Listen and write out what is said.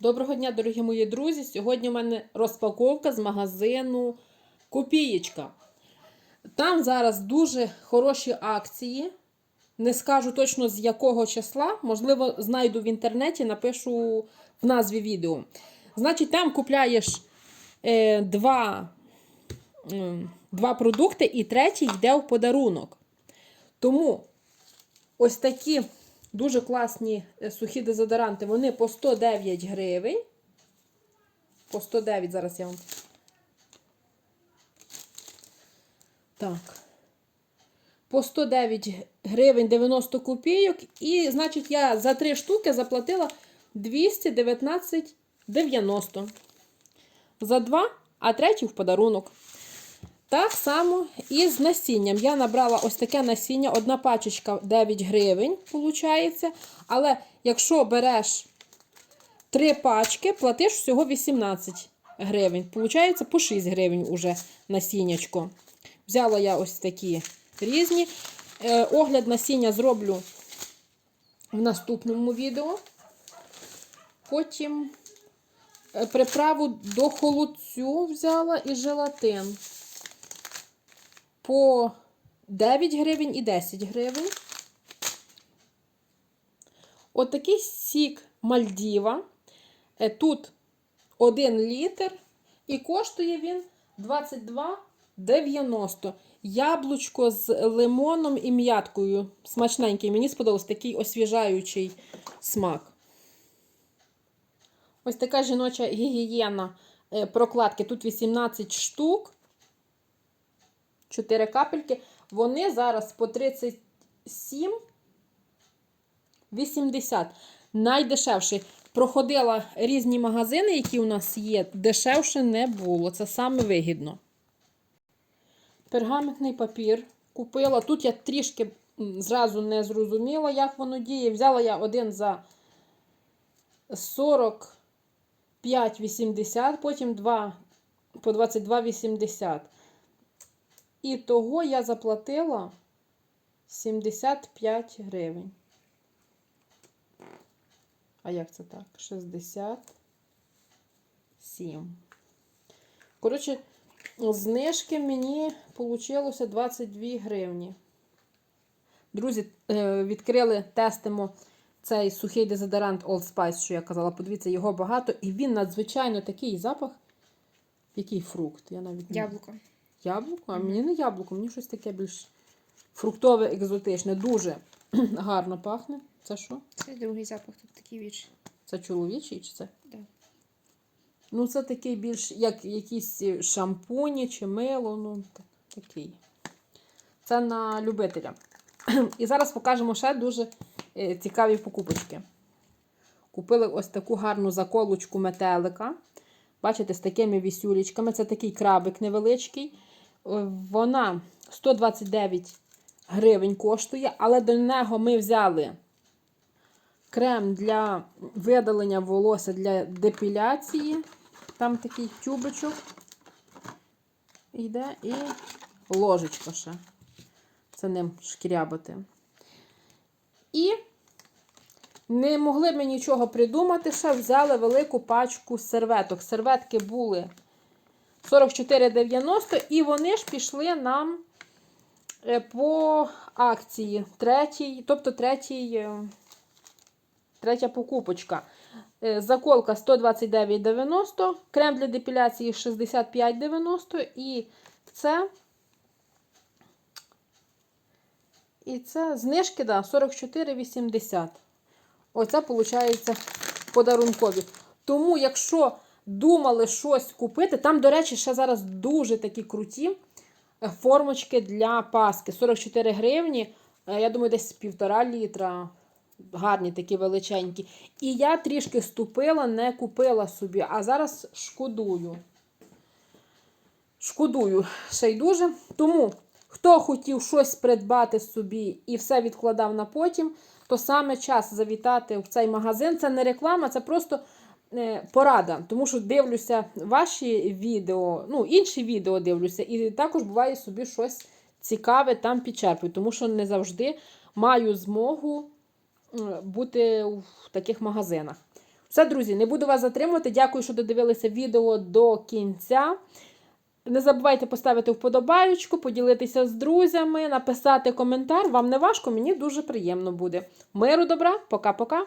Доброго дня, дорогі мої друзі! Сьогодні у мене розпаковка з магазину Копієчка. Там зараз дуже хороші акції. Не скажу точно з якого числа. Можливо, знайду в інтернеті, напишу в назві відео. Значить, там купляєш е, два, м, два продукти, і третій йде в подарунок. Тому ось такі дуже класні е, сухі дезодоранти. Вони по 109 гривень. По 109 зараз я вам. Так. По 109 гривень 90 копійок. І, значить, я за три штуки заплатила 219,90. За два, а третій в подарунок. Так само і з насінням. Я набрала ось таке насіння, одна пачечка 9 гривень, виходить. Але якщо береш 3 пачки, платиш всього 18 гривень. Получається по 6 гривень уже насіннячко. Взяла я ось такі різні. Е, огляд насіння зроблю в наступному відео. Потім е, приправу до холодцю взяла і желатин по 9 гривень і 10 гривень. Отакий сік Мальдіва. Е, Тут 1 літр. І коштує він 22,90. Яблучко з лимоном і м'яткою. Смачненький. Мені сподобався такий освіжаючий смак. Ось така жіноча гігієна е, прокладки. Тут 18 штук. 4 капельки. Вони зараз по 37,80. Найдешевший. Проходила різні магазини, які у нас є. Дешевше не було. Це саме вигідно. Пергаментний папір купила. Тут я трішки зразу не зрозуміла, як воно діє. Взяла я один за 45,80, потім два по 22,80. І того я заплатила 75 гривень. А як це так? 67. Коротше, знижки мені вийшло 22 гривні. Друзі, е, відкрили, тестимо цей сухий дезодорант Old Spice, що я казала. Подивіться, його багато. І він надзвичайно такий запах. Який фрукт? Я навіть не Яблуко. Яблуко? А мені не яблуко, мені щось таке більш фруктове, екзотичне. Дуже гарно пахне. Це що? Це другий запах, тут такий віч. Це чоловічий чи це? Да. Ну, це такий більш, як якісь шампуні чи мило. Ну, такий. Це на любителя. І зараз покажемо ще дуже е, цікаві покупочки. Купили ось таку гарну заколочку метелика. Бачите, з такими вісюлечками. Це такий крабик невеличкий. Вона 129 гривень коштує, але до нього ми взяли крем для видалення волосся для депіляції. Там такий тюбочок йде і ложечка ще. Це ним шкрябати. І не могли ми нічого придумати, ще взяли велику пачку серветок. Серветки були 44,90 і вони ж пішли нам е, по акції. Третій, тобто третій, е, третя покупочка. Е, Заколка 129,90, крем для депіляції 65,90 і це. І це знижки, да, 44,80. Оце, виходить, подарункові. Тому, якщо думали щось купити, там, до речі, ще зараз дуже такі круті е, формочки для паски. 44 гривні, е, я думаю, десь півтора літра. Гарні такі величенькі. І я трішки ступила, не купила собі, а зараз шкодую. Шкодую ще й дуже. Тому, хто хотів щось придбати собі і все відкладав на потім, то саме час завітати в цей магазин. Це не реклама, це просто порада. Тому що дивлюся ваші відео, ну, інші відео дивлюся, і також буває собі щось цікаве там підчерпую, тому що не завжди маю змогу бути в таких магазинах. Все, друзі, не буду вас затримувати. Дякую, що додивилися відео до кінця. Не забувайте поставити вподобаючку, поділитися з друзями, написати коментар. Вам не важко, мені дуже приємно буде. Миру добра, пока-пока.